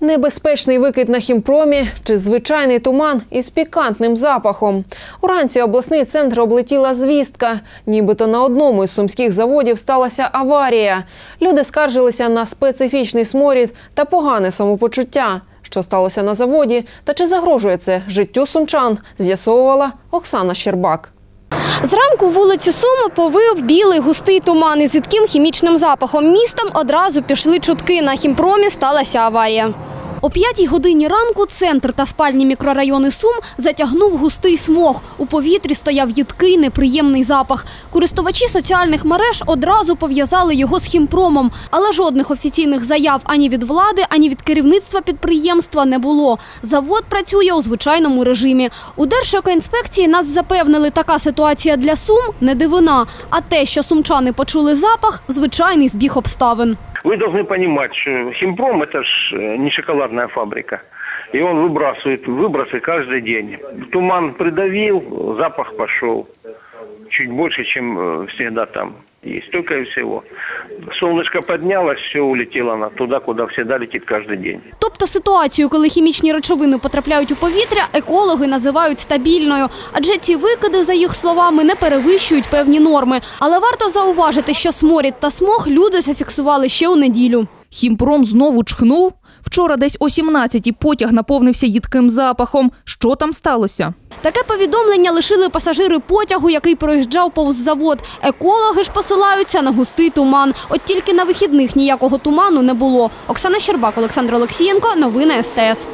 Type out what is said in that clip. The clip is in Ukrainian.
Небезпечний викид на хімпромі чи звичайний туман із пікантним запахом. Уранці обласний центр облетіла звістка. Нібито на одному із сумських заводів сталася аварія. Люди скаржилися на специфічний сморід та погане самопочуття. Що сталося на заводі та чи загрожує це життю сумчан, з'ясовувала Оксана Щербак. Зранку вулиці Суми повив білий густий туман із зідким хімічним запахом. Містом одразу пішли чутки. На хімпромі сталася аварія. О п'ятій годині ранку центр та спальні мікрорайони Сум затягнув густий смог. У повітрі стояв їдкий неприємний запах. Користувачі соціальних мереж одразу пов'язали його з хімпромом, але жодних офіційних заяв ані від влади, ані від керівництва підприємства не було. Завод працює у звичайному режимі. У Держекоінспекції нас запевнили, така ситуація для Сум не дивина. А те, що сумчани почули запах, звичайний збіг обставин. Вы должны понимать, что химпром это ж э, не шоколадная фабрика. И он выбрасывает выбросы каждый день. Туман придавил, запах пошел. Чуть больше, чем э, всегда там есть. Только и всего. Солнышко поднялось, все улетело на туда, куда всегда летит каждый день. Тобто ситуацію, коли хімічні речовини потрапляють у повітря, екологи називають стабільною, адже ці викиди, за їх словами, не перевищують певні норми. Але варто зауважити, що сморід та смог люди зафіксували ще у неділю. Хімпром знову чхнув. Вчора десь о 17-й потяг наповнився їдким запахом. Що там сталося? Таке повідомлення лишили пасажири потягу, який проїжджав повз завод. Екологи ж посилаються на густий туман. От тільки на вихідних ніякого туману не було. Оксана Щербак, Олександр Олексієнко. Новини СТС.